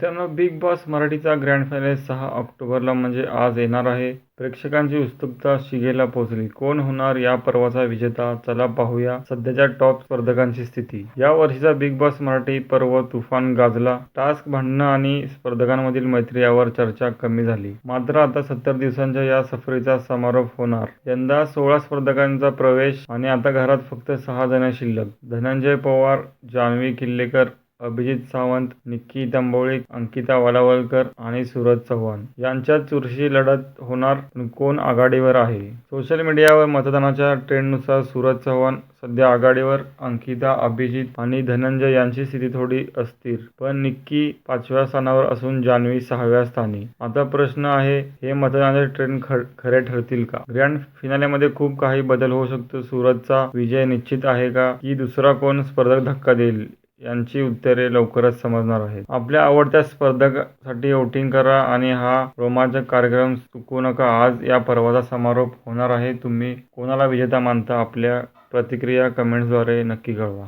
त्यानं big boss मराठीचा grand final सहा ऑक्टोबरला म्हणजे आज येणार आहे. प्रेक्षकांची उत्सुकता शिगेला पोहोचली. कोण होणार या पर्वाचा विजेता? चला पाहूया सध्याच्या टॉप स्पर्धकांची स्थिती. या वर्षीचा बिग बॉस मराठी पर्व तुफान गाजला. टास्क भांडणं आणि स्पर्धकांमधील मैत्री यावर चर्चा कमी झाली. मात्र आता सत्तर दिवसांच्या या सफरीचा समारोप होणार. यंदा सोळा स्पर्धकांचा प्रवेश आणि आता घरात फक्त सहा जण शिल्लक. धनंजय पवार जान्हवी किल्लेकर अभिजित सावंत निक्की तांबोळी अंकिता वालावलकर आणि सूरज चव्हाण यांच्यात चुरशी लढत होणार पण कोण आघाडीवर आहे? सोशल मीडियावर मतदानाच्या ट्रेंडनुसार सूरज चव्हाण सध्या आघाडीवर अंकिता अभिजित आणि धनंजय यांची स्थिती थोडी अस्थिर. पण निक्की पाचव्या स्थानावर असून जान्हवी सहाव्या स्थानी. आता प्रश्न आहे हे मतदानाचे ट्रेंड खर खरे ठरतील का? ग्रँड फिनालेमध्ये खूप काही बदल होऊ शकतो. सूरजचा विजय निश्चित आहे का? की दुसरा कोण स्पर्धक धक्का देईल? यांची उत्तरे लवकरच समजणार आहेत. आपल्या आवडत्या स्पर्धकासाठी वोटिंग करा आणि हा रोमांचक कार्यक्रम चुकू नका. आज या पर्वाचा समारोप होणार आहे. तुम्ही कोणाला विजेता मानता आपल्या प्रतिक्रिया कमेंट्सद्वारे नक्की कळवा.